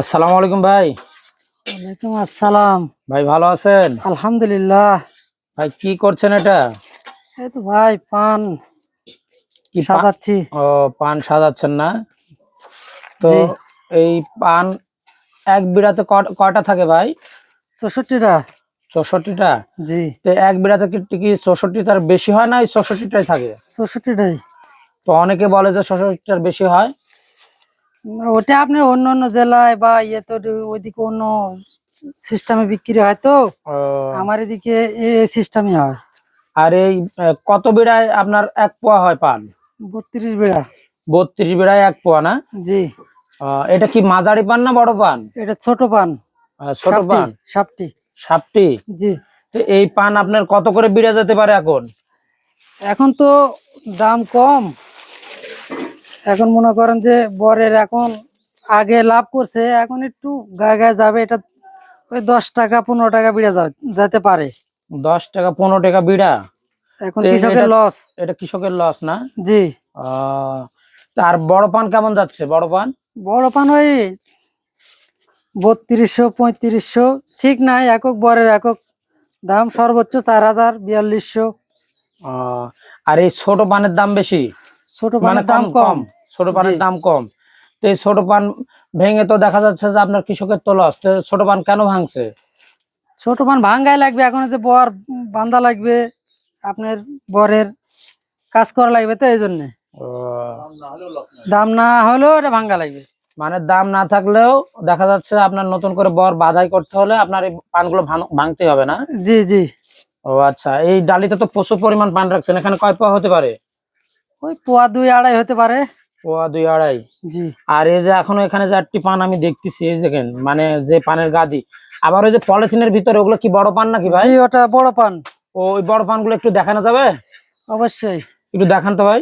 আসসালামু আলাইকুম ভাই। ওয়ালাইকুম আসসালাম। ভাই ভালো আছেন? আলহামদুলিল্লাহ। ভাই কি করছেন এটা? এই তো ভাই পান কি সাজাচ্ছি। ও পান সাজাচ্ছেন না? তো এই পান এক বিড়াতে কয়টা থাকে ভাই? চৌষট্টিটা। চৌষট্টিটা? জি। তো এক বিড়াতে কি চৌষট্টিটার বেশি হয় না এই চৌষট্টিটাই থাকে? চৌষট্টিটাই। তো অনেকে বলে যে চৌষট্টিটার বেশি হয়। ওটা আপনি অন্য অন্য জেলায় বা ইয়ে তো ওইদিকে অন্য সিস্টেমে বিক্রি হয় তো। আমার এদিকে এই সিস্টেমই হয়। আর এই কত বিড়ায় আপনার এক পোয়া হয় পান? বত্রিশ বেড়া। বত্রিশ বিড়ায় এক পোয়া না? জি। এটা কি মাঝারি পান না বড় পান? এটা ছোট পান। ছোট পান? সাপটি। সাপটি? জি। তো এই পান আপনার কত করে বিড়া যেতে পারে এখন? এখন তো দাম কম। এখন মনে করেন যে বরের এখন আগে লাভ করছে এখন একটু গায়ে গায়ে যাবে এটা ওই দশ টাকা পনেরো টাকা বিড়া যেতে পারে। দশ টাকা পনেরো টাকা বিড়া? এখন কৃষকের লস এটা কৃষকের লস না? জি। আহ, তার বড় পান কেমন যাচ্ছে? বড় পান? বড় পান ওই বত্রিশশো পঁয়ত্রিশশো ঠিক নাই একক বরের একক। দাম সর্বোচ্চ চার হাজার বিয়াল্লিশশো। আর এই ছোট পানের দাম বেশি? ছোট মানে পানের দাম কম? ছোট পানের দাম কম। তো এই ছোট পান ভেঙে তো দেখা যাচ্ছে যে আপনার কৃষকের তো লস তো ছোট পান কেন ভাঙছে? ছোট পান ভাঙ্গাই লাগবে এখন যে বর বান্ধা লাগবে আপনার বরের কাজ করা লাগবে তো এই জন্যে। দাম না হলেও এটা ভাঙ্গা লাগবে। মানে দাম না থাকলেও দেখা যাচ্ছে আপনার নতুন করে বর বাধাই করতে হলে আপনার এই পানগুলো ভাঙ- ভাঙতে হবে না? জি জি। ও আচ্ছা এই ডালিতে তো প্রচুর পরিমাণ পান রাখছেন এখানে কয় পোয়া হতে পারে? ওই পোয়া দুই আড়াই হতে পারে। পোয়া দুই আড়াই। জি। আর এই যে এখনও পান আমি দেখতেছি এই দেখেন মানে যে পানের গাদি। আবার ওই যে পলিথিনের ভিতরে ওগুলো কি বড় পান নাকি ভাই? ওটা বড় পান। ওই বড় পানগুলো একটু দেখানো যাবে? অবশ্যই। একটু দেখান তো ভাই।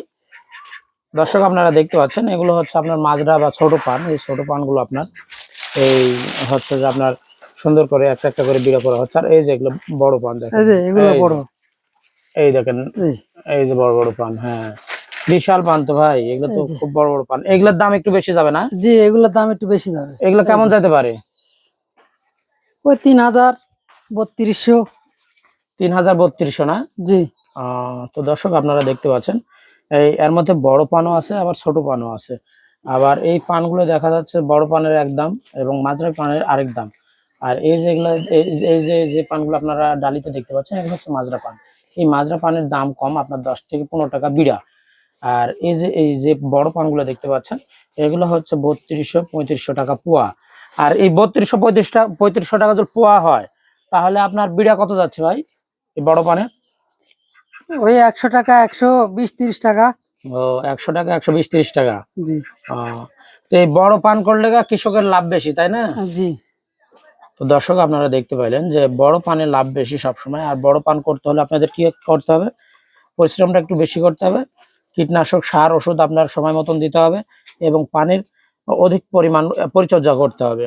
দর্শক আপনারা দেখতে পাচ্ছেন এগুলো হচ্ছে আপনার মাজরা বা ছোট পান। এই ছোট পানগুলো আপনার এই হচ্ছে যে আপনার সুন্দর করে একটা একটা করে বিড়া করা হচ্ছে। আর এই যে এগুলো বড় পান দেখেন। এই যে এগুলো বড়। এই দেখেন এই যে বড় বড় পান হ্যাঁ। বিশাল পান তো ভাই এগুলো তো খুব বড় বড় পান। এগুলোর দাম একটু বেশি যাবে না? জি এগুলোর দাম একটু বেশি যাবে। এগুলো কেমন যেতে পারে? ওই তিন হাজার বত্রিশশো। তিন হাজার বত্রিশশো না? জি। তো দর্শক আপনারা দেখতে পাচ্ছেন। এই এর মধ্যে বড় পানও আছে আবার ছোট পানও আছে। আবার এই পানগুলো দেখা যাচ্ছে বড় পানের এক দাম এবং মাঝারি পানের আরেক দাম। আর এই যেগুলো এই যে- এই যে যে পানগুলো আপনারা ডালিতে দেখতে পাচ্ছেন এগুলো হচ্ছে মাজরা পান। এই মাজরা পানের দাম কম আপনার দশ থেকে পনেরো টাকা বিড়া। আর এই যে এই যে বড় পানগুলো দেখতে পাচ্ছেন এগুলো হচ্ছে বত্রিশশো পঁয়ত্রিশশো টাকা পোয়া। আর এই বত্রিশশো পঁয়ত্রিশ টাকা পঁয়ত্রিশশো টাকা যদি পোয়া হয় তাহলে আপনার বিড়া কত যাচ্ছে ভাই এই বড় পানে? ওই একশো টাকা একশো বিশ তিরিশ টাকা। ও একশো টাকা একশো বিশ তিরিশ টাকা? জি। তো এই বড় পান করলে কৃষকের লাভ বেশি তাই না? জি। তো দর্শক আপনারা দেখতে পাইলেন যে বড় পানের লাভ বেশি সবসময় আর বড় পান করতে হলে আপনাদের কি করতে হবে? পরিশ্রমটা একটু বেশি করতে হবে। কীটনাশক সার, ওষুধ আপনার সময় মতন দিতে হবে এবং পানির অধিক পরিমাণ পরিচর্যা করতে হবে।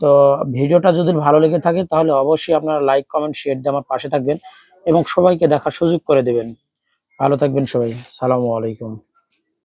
তো ভিডিওটা যদি ভালো লেগে থাকে তাহলে অবশ্যই আপনারা লাইক, কমেন্ট শেয়ার দিয়ে আমার পাশে থাকবেন এবং সবাইকে দেখার সুযোগ করে দেবেন। ভালো থাকবেন সবাই। সালামু আলাইকুম।